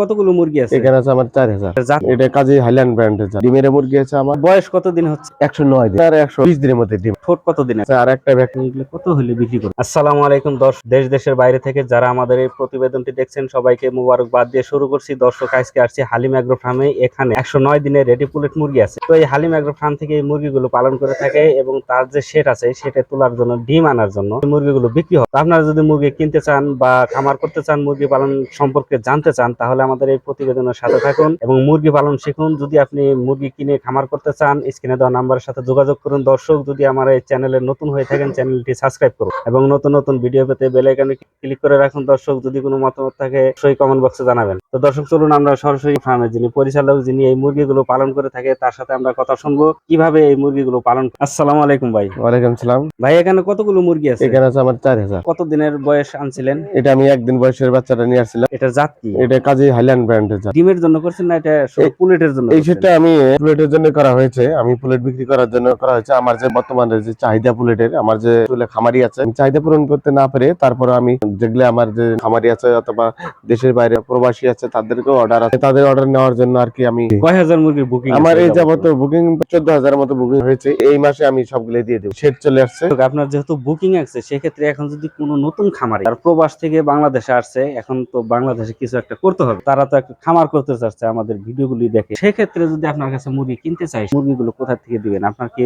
কতগুলো মুরগি আছে? এখানে আছে আমার চার হাজার। এটা কাজী হাইল্যান্ড ব্র্যান্ডের। ডিমের মুরগি আছে আমার। বয়স কতদিন হচ্ছে? একশো নয় দিন। আর একশো বিশ দিনের মধ্যে ডিম। ঠোঁট কতদিন আছে? আর একটা ভ্যাকসিন এগুলো কত হলে বিক্রি করবে? আসসালামু আলাইকুম দর্শক। দেশ দেশের বাইরে থেকে যারা আমাদের এই প্রতিবেদনটি দেখছেন সবাইকে মুবারকবাদ দিয়ে শুরু করছি। দর্শক আজকে আসছি হালিম অ্যাগ্রো ফার্মে এখানে একশো নয় দিনের রেডি পুলেট মুরগি আছে। তো এই হালিম অ্যাগ্রো ফার্ম থেকে এই মুরগিগুলো পালন করে থাকে এবং তার যে সেট আছে সেটা তোলার জন্য ডিম আনার জন্য মুরগিগুলো বিক্রি হয়। আপনারা যদি মুরগি কিনতে চান বা খামার করতে চান মুরগি পালন সম্পর্কে জানতে চান তাহলে আমাদের এই প্রতিবেদনের সাথে থাকুন এবং মুরগি পালন শিখুন। যদি আপনি মুরগি কিনে খামার করতে চান স্ক্রিনে দেওয়া নাম্বারের সাথে যোগাযোগ করুন। দর্শক যদি আমার এই চ্যানেলে নতুন হয়ে থাকেন চ্যানেলটি সাবস্ক্রাইব করুন এবং নতুন নতুন ভিডিও পেতে বেল আইকনে ক্লিক করে রাখুন। দর্শক যদি কোনো মতামত থাকে সেই কমেন্ট বক্সে জানাবেন। তো দর্শক চলুন আমরা সরাসরি ফার্মের যিনি পরিচালক যিনি এই মুরগিগুলো পালন করে থাকে তার সাথে আমরা কথা শুনব। কীভাবে এই মুরগিগুলো পালন আসসালামু আলাইকুম ভাই। ওয়ালাইকুম সালাম। ভাই এখানে কতগুলো মুরগি আছে? এখানে আছে আমার চার হাজার। কত দিনের বয়স আনছিলেন? এটা আমি একদিন বয়সের বাচ্চাটা নিয়ে আসছিলাম। এটা জাত কি? এটা কাজী হাইল্যান্ড ব্র্যান্ডের জাত। ডিমের জন্য করছেন না এটা পুলেটের জন্য এই? সেটটা আমি প্লেটের জন্য করা হয়েছে। আমি প্লেট বিক্রি করার জন্য করা হয়েছে। আমার যে বর্তমানে যে চাহিদা প্লেটের আমার যে খামারি আছে চাহিদা পূরণ করতে না পেরে তারপরে আমি যেগুলো আমার যে খামারি আছে অথবা দেশের বাইরে প্রবাসী আছে তাদেরকেও অর্ডার আছে। তাদের অর্ডার নেওয়ার জন্য আর কি আমি কয় হাজার মুরগির বুকিং আমার এই যাবত বুকিং চোদ্দ হাজার মতো বুকিং হয়েছে। এই মাসে আমি সবগুলো দিয়ে দেবো। সেট চলে আসছে। আপনার যেহেতু বুকিং আছে সেক্ষেত্রে এখন যদি কোনো নতুন খামারি আর প্রবাস থেকে বাংলাদেশে আসছে এখন তো বাংলাদেশে কিছু একটা করতে হবে। তারা তো একটা খামার করতে চাচ্ছে আমাদের ভিডিওগুলি দেখে। সেক্ষেত্রে যদি আপনার কাছে মুরগি কিনতে চাই মুরগিগুলো কোথা থেকে দিবেন? আপনার কি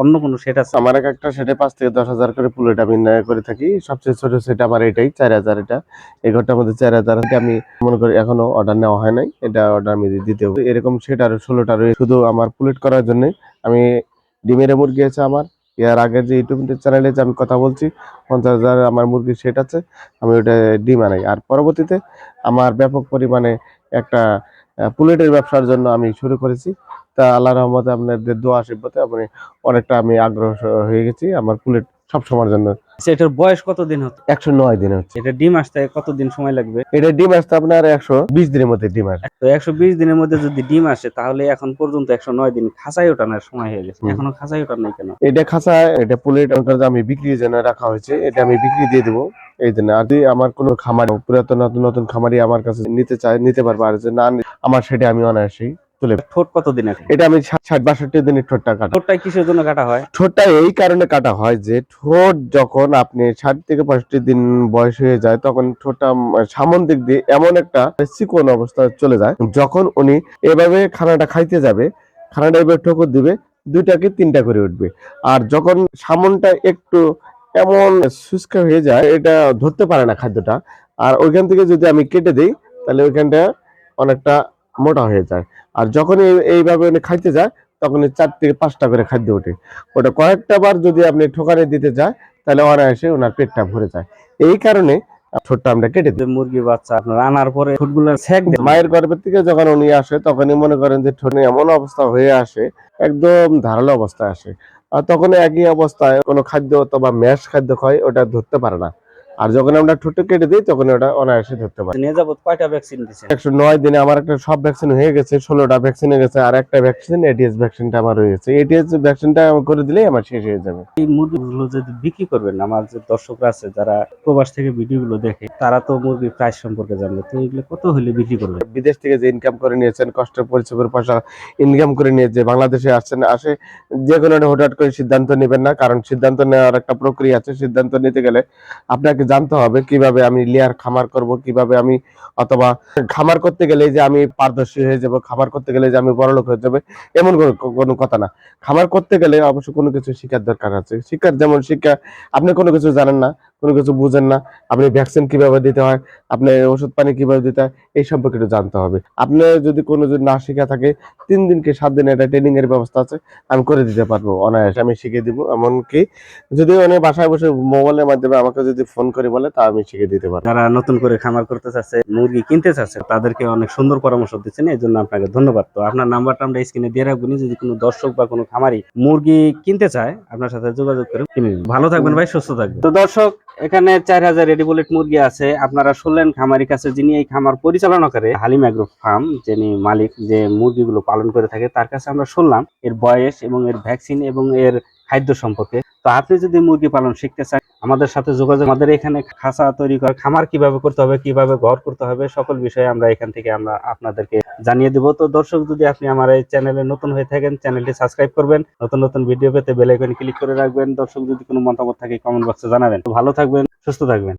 অন্য কোনো সেট আছে? আমার এক একটা সেটে পাঁচ থেকে দশ হাজার করে পুলেট আমি করে থাকি। সবচেয়ে ছোট সেট আমার এটাই, চার হাজার এটা। এই ঘরটার মধ্যে চার হাজার আমি মনে করি এখনও অর্ডার নেওয়া হয় নাই। এটা অর্ডার আমি দিতে হবে। এরকম সেট আর ষোলোটা রয়েছে শুধু আমার পুলেট করার জন্য আমি ডিমের মুরগি আছে আমার। এর আগে যে ইউটিউব চ্যানেলে যে আমি কথা বলছি, পঞ্চাশ হাজার আমার মুরগির সেট আছে, আমি ওটা ডিম আনাই। আর পরবর্তীতে আমার ব্যাপক পরিমাণে একটা পুলেটের ব্যবসার জন্য আমি শুরু করেছি। তা আল্লাহ রহমতে আপনাদের দোয়া আশীর্বাদে আপনি অনেকটা আমি আগ্রহ হয়ে গেছি, আমার পুলেট সব সময়ের জন্য। আচ্ছা, এটার বয়স কতদিন হচ্ছে একশো নয় দিন হচ্ছে। এটা ডিম আসতে কতদিন সময় লাগবে? এটা ডিম আসতে আপনার একশো বিশ দিনের মধ্যে ডিম আসবে তো একশো বিশ দিনের মধ্যে যদি ডিম আসে তাহলে এখন পর্যন্ত একশো নয় দিন খাঁচাই ওঠানোর সময় হয়ে গেছে। এখনও খাঁচাই ওঠার নাই কেন? এটা খাঁচা এটা পুলেট আমি বিক্রির জন্য রাখা হয়েছে এটা আমি বিক্রি দিয়ে দেবো এই জন্য। আর যদি আমার কোনো খামার পুরাতন নতুন নতুন খামারি আমার কাছে নিতে চায় নিতে পারবে আর যে না আমার সেটা আমি অনায়াসেই তুলে ঠোঁট কতদিন আছে এটা আমি ষাট- ষাট বাষট্টি দিনের ঠোঁটটা কাটা। ঠোঁটটাই কিসের জন্য কাটা হয়? ঠোঁটটা এই কারণে কাটা হয় যে ঠোঁট যখন আপনি ষাট থেকে পঁয়ষট্টি দিন বয়স হয়ে যায় তখন ঠোঁটটা সামন দিক দিয়ে এমন একটা চিকন অবস্থা চলে যায় যখন উনি এভাবে খানাটা খাইতে যাবে খানাটা এভাবে ঠোকর দিবে দুইটা কি তিনটা করে উঠবে। আর যখন সামনটা একটু এমন শুষ্কা হয়ে যায় এটা ধরতে পারে না খাদ্যটা। আর ওইখান থেকে যদি আমি কেটে দিই তাহলে ওইখানটা অনেকটা মোটা হয়ে যায়। আর যখন এইভাবে উনি খাইতে যায় তখন চার থেকে পাঁচটা করে খাদ্য ওঠে। ওটা কয়েকটা বার যদি আপনি ঠোকানে দিতে যায় তাহলে অনায়াসে ওনার পেটটা ভরে যায়। এই কারণে ঠোঁটটা আমরা কেটে দিই। মুরগি বাচ্চা আপনার আনার পরে ঠোঁটগুলো সেক মায়ের গর্ভের থেকে যখন উনি আসে তখনই মনে করেন যে ঠোঁটে এমন অবস্থা হয়ে আসে একদম ধারালো অবস্থায় আসে। আর তখন একই অবস্থায় কোনো খাদ্য অথবা ম্যাশ খাদ্য খায় ওটা ধরতে পারে না। আর যখন আমরা ঠোঁটে কেটে দিই তখন ওটা অনায়াসে ধরতে পারে। নিয়ে যাব কয়টা ভ্যাকসিন দিচ্ছেন একশো নয় দিনে আমার একটা সব ভ্যাকসিন হয়ে গেছে ষোলোটা ভ্যাকসিন হয়ে গেছে আর একটা ভ্যাকসিন এটিএস ভ্যাকসিনটা আমার গেছে। এটিএস ভ্যাকসিনটা করে দিলেই আমার শেষ হয়ে যাবে। এই মুরগিগুলো যদি বিক্রি করবেন আমার যে দর্শকরা আছে যারা প্রবাস থেকে ভিডিওগুলো দেখে তারা তো মুরগির প্রাইস সম্পর্কে জানবে। তো এগুলো কত হলে বিক্রি করবে বিদেশ থেকে যে ইনকাম করে নিয়েছেন কষ্ট পরিশ্রমের পয়সা ইনকাম করে নিয়ে যে বাংলাদেশে আসছেন আসে যে কোনো হঠাৎ করে সিদ্ধান্ত নেবেন না কারণ সিদ্ধান্ত নেওয়ার একটা প্রক্রিয়া আছে। সিদ্ধান্ত নিতে গেলে আপনাকে জানতে হবে কীভাবে আমি লেয়ার খামার করব, কীভাবে আমি অথবা খামার করতে গেলে যে আমি পারদর্শী হয়ে যাব, খামার করতে গেলে যে আমি বড়লোক হয়ে যাবে, এমন কোনো কথা না। খামার করতে গেলে অবশ্য কোনো কিছু শিক্ষার দরকার আছে। শিক্ষার যেমন শিক্ষা, আপনি কোনো কিছু জানেন না কোনো কিছু বুঝেন না আপনি ভ্যাকসিন কীভাবে দিতে হয় আপনি ওষুধ পানি কীভাবে দিতে হয় এই সম্পর্কে একটু জানতে হবে। আপনি যদি কোনো যদি না শেখা থাকে তিন দিনকে সাত দিন এটা ট্রেনিং এর ব্যবস্থা আছে আমি করে দিতে পারব। অনায়াসে আমি শিখিয়ে দিব এমনকি যদি উনি বাসায় বসে মোবাইলের মাধ্যমে আমাকে যদি ফোন করে বলে তা আমি শিখিয়ে দিতে পারব। যারা নতুন করে খামার করতে চাচ্ছে মুরগি কিনতে চাচ্ছে তাদেরকে অনেক সুন্দর পরামর্শ দিচ্ছেন এই জন্য আপনাকে ধন্যবাদ। তো আপনার নাম্বারটা আমরা স্ক্রিনে দিয়ে রাখব যদি কোনো দর্শক বা কোনো খামারি মুরগি কিনতে চায় আপনার সাথে যোগাযোগ করে কিনে ভালো থাকবেন ভাই সুস্থ থাকবেন। তো দর্শক এখানে চার হাজার রেডি বুলেট মুরগি আছে। আপনারা শুনলেন খামারির কাছে যিনি এই খামার পরিচালনা করে হালিম অ্যাগ্রো ফার্ম যিনি মালিক যে মুরগিগুলো পালন করে থাকে, তার কাছে আমরা শুনলাম এর বয়স এবং এর ভ্যাকসিন এবং এর খাদ্য সম্পর্কে। তো আপনি যদি মুরগি পালন শিখতে চান আমাদের সাথে যোগাযোগ, আমাদের এখানে খাঁচা তৈরি করা, খামার কীভাবে করতে হবে, কীভাবে ঘর করতে হবে, সকল বিষয়ে আমরা এখান থেকে আমরা আপনাদেরকে জানিয়ে দেবো। তো দর্শক, যদি আপনি আমার এই চ্যানেলে নতুন হয়ে থাকেন, চ্যানেলটি সাবস্ক্রাইব করবেন। নতুন নতুন ভিডিও পেতে বেল আইকন ক্লিক করে রাখবেন। দর্শক, যদি কোনো মতামত থাকে কমেন্ট বক্সে জানাবেন। ভালো থাকবেন, সুস্থ থাকবেন।